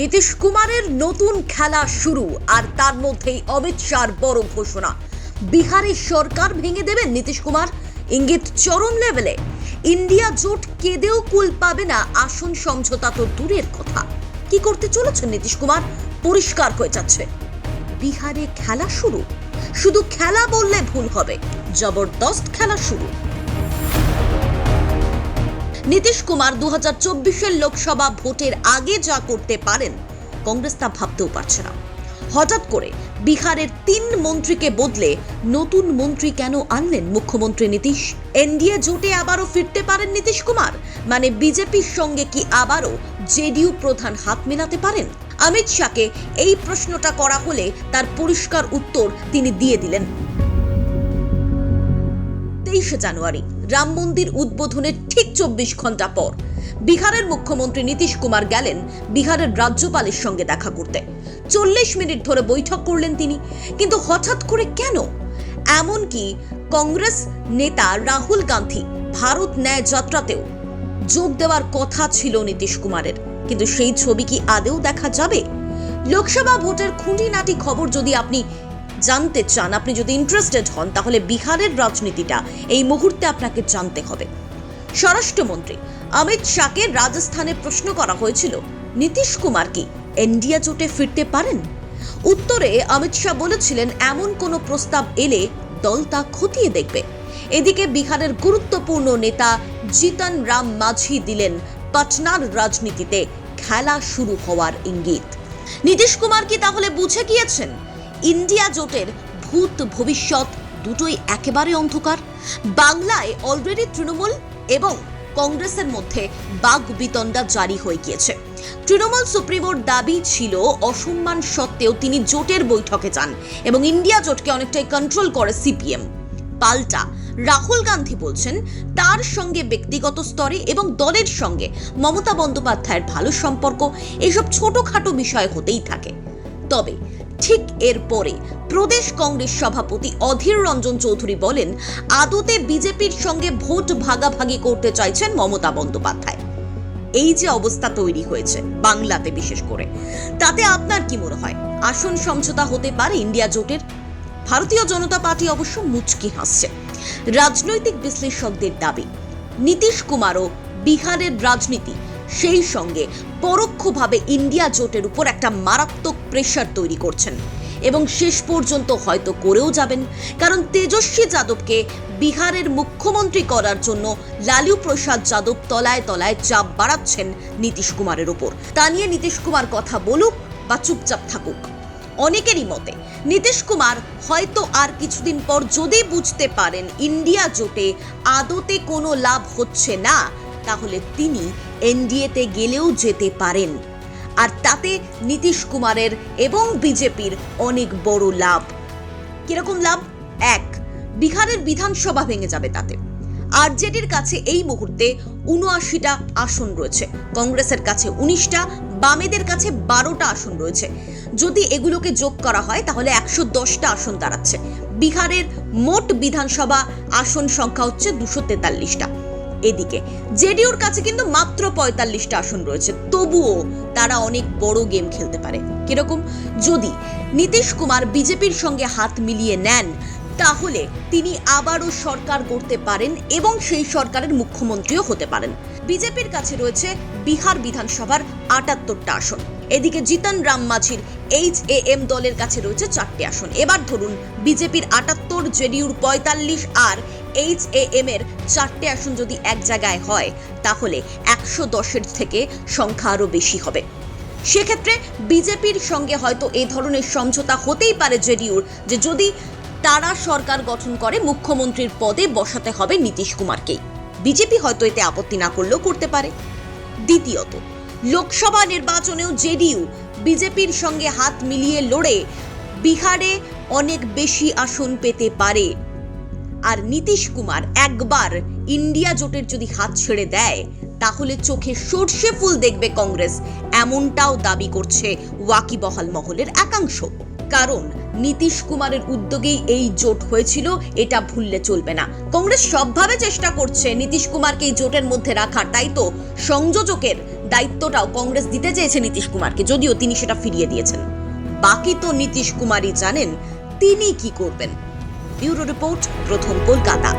নীতিশ কুমারের নতুন খেলা শুরু, আর তার মধ্যেই অমিত শাহর বড় ঘোষণা। বিহারের সরকার ভেঙে দেবেন নীতিশ কুমার? ইঙ্গিত চরম লেভেলে। ইন্ডিয়া জোট কেঁদেও কুল পাবে না আসন সমঝোতা তো দূরের কথা। কি করতে চলেছেন নীতিশ কুমার? পরিষ্কার হয়ে যাচ্ছে। বিহারে খেলা শুরু? শুধু খেলা বললে ভুল হবে। জবরদস্ত খেলা শুরু। নীতিশ কুমার দু হাজার লোকসভা ভোটের আগে যা করতে পারেন, কংগ্রেস তা ভাবতেও পারছে না। হঠাৎ করে বিহারের তিন মন্ত্রীকে বদলে নতুন মন্ত্রী কেন আনলেন মুখ্যমন্ত্রী নীতিশ? এনডিএ জোটে আবারও ফিরতে পারেন নীতিশ কুমার? মানে বিজেপির সঙ্গে কি আবারও জেডিইউ প্রধান হাত মেলাতে পারেন? অমিত শাহকে এই প্রশ্নটা করা হলে তার পরিষ্কার উত্তর তিনি দিয়ে দিলেন। তেইশে জানুয়ারি রাম মন্দির উদ্বোধনের ঠিক চব্বিশ ঘণ্টা পর। বিহারের মুখ্যমন্ত্রী নীতিশ কুমার গেলেন বিহারের রাজ্যপালের সঙ্গে দেখা করতে। চল্লিশ মিনিট ধরে বৈঠক করলেন তিনি। কিন্তু হঠাৎ করে কেন? এমনকি কংগ্রেস নেতা রাহুল গান্ধী ভারত ন্যায় যাত্রাতেও যোগ দেওয়ার কথা ছিল নীতিশ কুমারের। কিন্তু সেই ছবি কি আদেও দেখা যাবে? লোকসভা ভোটের খুঁটিনাটি খবর যদি আপনি জানতে চান, আপনি যদি ইন্টারেস্টেড হন, তাহলে বিহারের রাজনীতিটা এই মুহূর্তে আপনাকে জানতে হবে। স্বরাষ্ট্রমন্ত্রী অমিত শাহকে রাজস্থানে প্রশ্ন করা হয়েছিল, নীতিশ কুমার কি এনডিয়া জোটে ফিরতে পারেন? উত্তরে অমিত শাহ বলেছিলেন, এমন কোনো প্রস্তাব এলে দল তা খতিয়ে দেখবে। এদিকে বিহারের গুরুত্বপূর্ণ নেতা জিতন রাম মাঝি দিলেন, পাটনার রাজনীতিতে খেলা শুরু হওয়ার ইঙ্গিত। নীতিশ কুমার কি তাহলে বুঝে গিয়েছেন? ইন্ডিয়া জোটের ভূত ভবিষ্যৎ দুটোই একেবারে অন্ধকার। বাংলায় অলরেডি তৃণমূল এবং কংগ্রেসের মধ্যে বাঘ বিতণ্ডা জারি হয়ে গিয়েছে। তৃণমূল সুপ্রিমোর দাবি ছিল, অসম্মান সত্ত্বেও তিনি জোটের বৈঠকে যান এবং ইন্ডিয়া জোটকে অনেকটাই কন্ট্রোল করে সিপিএম। পাল্টা রাহুল গান্ধী বলছেন, তার সঙ্গে ব্যক্তিগত স্তরে এবং দলের সঙ্গে মমতা বন্দ্যোপাধ্যায়ের ভালো সম্পর্ক, এসব ছোটখাটো বিষয় হতেই থাকে। তবে ঠিক এরপরে প্রদেশ কংগ্রেস সভাপতি অধীর রঞ্জন চৌধুরী বলেন, আদতে বিজেপির সঙ্গে ভোট ভাগাভাগি করতে চাইছেন মমতা বন্দ্যোপাধ্যায়। এই যে অবস্থা তৈরি হয়েছে, বাংলাতে বিশেষ করে। তাতে আপনার কি মনে হয়? আসন সমঝোতা হতে পারে ইন্ডিয়া জোটের? ভারতীয় জনতা পার্টি অবশ্য মুচকি হাসছে। রাজনৈতিক বিশ্লেষকদের দাবি, নীতিশ কুমারও বিহারের রাজনীতি, সেই সঙ্গে পরোক্ষভাবে ইন্ডিয়া জোটের উপর একটা মারাত্মক প্রেশার তৈরি করছেন। এবং শেষ পর্যন্ত হয়তো করেও যাবেন, কারণ তেজস্বী যাদবকে বিহারের মুখ্যমন্ত্রী করার জন্য লালু প্রসাদ যাদব তলায় তলায় চাপ বাড়াচ্ছেন নীতিশ কুমারের উপর। তা নিয়ে নীতিশ কুমার কথা বলুক বা চুপচাপ থাকুক। অনেকেরই মতে, নীতিশ কুমার হয়তো আর কিছুদিন পর যদি বুঝতে পারেন ইন্ডিয়া জোটে আদতে কোনো লাভ হচ্ছে না, তাহলে তিনি এনডিএতে গেলেও যেতে পারেন। আর তাতে নীতিশ কুমারের এবং বিজেপির অনেক বড় লাভ। কীরকম লাভ? এক, বিহারের বিধানসভা ভেঙে যাবে তাতে। আরজেডির কাছে এই মুহূর্তে উনআশিটা আসন রয়েছে। কংগ্রেসের কাছে উনিশটা, বামেদের কাছে বারোটা আসন রয়েছে। যদি এগুলোকে যোগ করা হয়, তাহলে একশো দশটা আসন দাঁড়াচ্ছে। বিহারের মোট বিধানসভা আসন সংখ্যা হচ্ছে দুশো তেতাল্লিশটা। এদিকে। জেডিওর কাছে কিন্তু মাত্র পঁয়তাল্লিশটা আসন রয়েছে। তবুও তারা অনেক বড় গেম খেলতে পারে। কীরকম? যদি নীতিশ কুমার বিজেপির সঙ্গে হাত মিলিয়ে নেন, তাহলে তিনি আবারও সরকার করতে পারেন এবং সেই সরকারের মুখ্যমন্ত্রীও হতে পারেন। বিজেপির কাছে রয়েছে বিহার বিধানসভার আটাত্তরটা আসন। এদিকে জিতন রাম মাঝির এইচ এ এম দলের কাছে রয়েছে চারটে আসন। এবার ধরুন, বিজেপির আটাত্তর, জেডিউর পঁয়তাল্লিশ আর এইচ এ এম এর চারটে আসন যদি এক জায়গায় হয়, তাহলে একশো দশের থেকে সংখ্যা আরও বেশি হবে। সেক্ষেত্রে বিজেপির সঙ্গে হয়তো এ ধরনের সমঝোতা হতেই পারে জেডিউর যে যদি তারা সরকার গঠন করে, মুখ্যমন্ত্রীর পদে বসাতে হবে নীতিশ কুমারকেই। বিজেপি হয়তো এতে আপত্তি না করলেও করতে পারে। দ্বিতীয়ত, লোকসভা নির্বাচনেও জেডিইউ বিজেপির সঙ্গে হাত মিলিয়ে লড়ে বিহারে অনেক বেশি আসন পেতে পারে আর নীতিশ কুমার একবার ইন্ডিয়া জোটের যদি হাত ছেড়ে দেয়, তাহলে চোখে সর্ষে ফুল দেখবে কংগ্রেস। এমনটাও দাবি করছে ওয়াকিবহাল মহলের একাংশ। কারণ নীতিশ কুমারের উদ্যোগেই এই জোট হয়েছিল, এটা ভুললে চলবে না। কংগ্রেস সবভাবে চেষ্টা করছে নীতিশ কুমারকে এই জোটের মধ্যে রাখার, তাই তো সংযোজকের দায়িত্বটাও কংগ্রেস দিতে চেয়েছে নীতিশ কুমারকে, যদিও তিনি সেটা ফিরিয়ে দিয়েছেন। বাকি তো নীতিশ কুমারই জানেন তিনি কি করবেন। ব্যুরো রিপোর্ট প্রথম কলকাতা।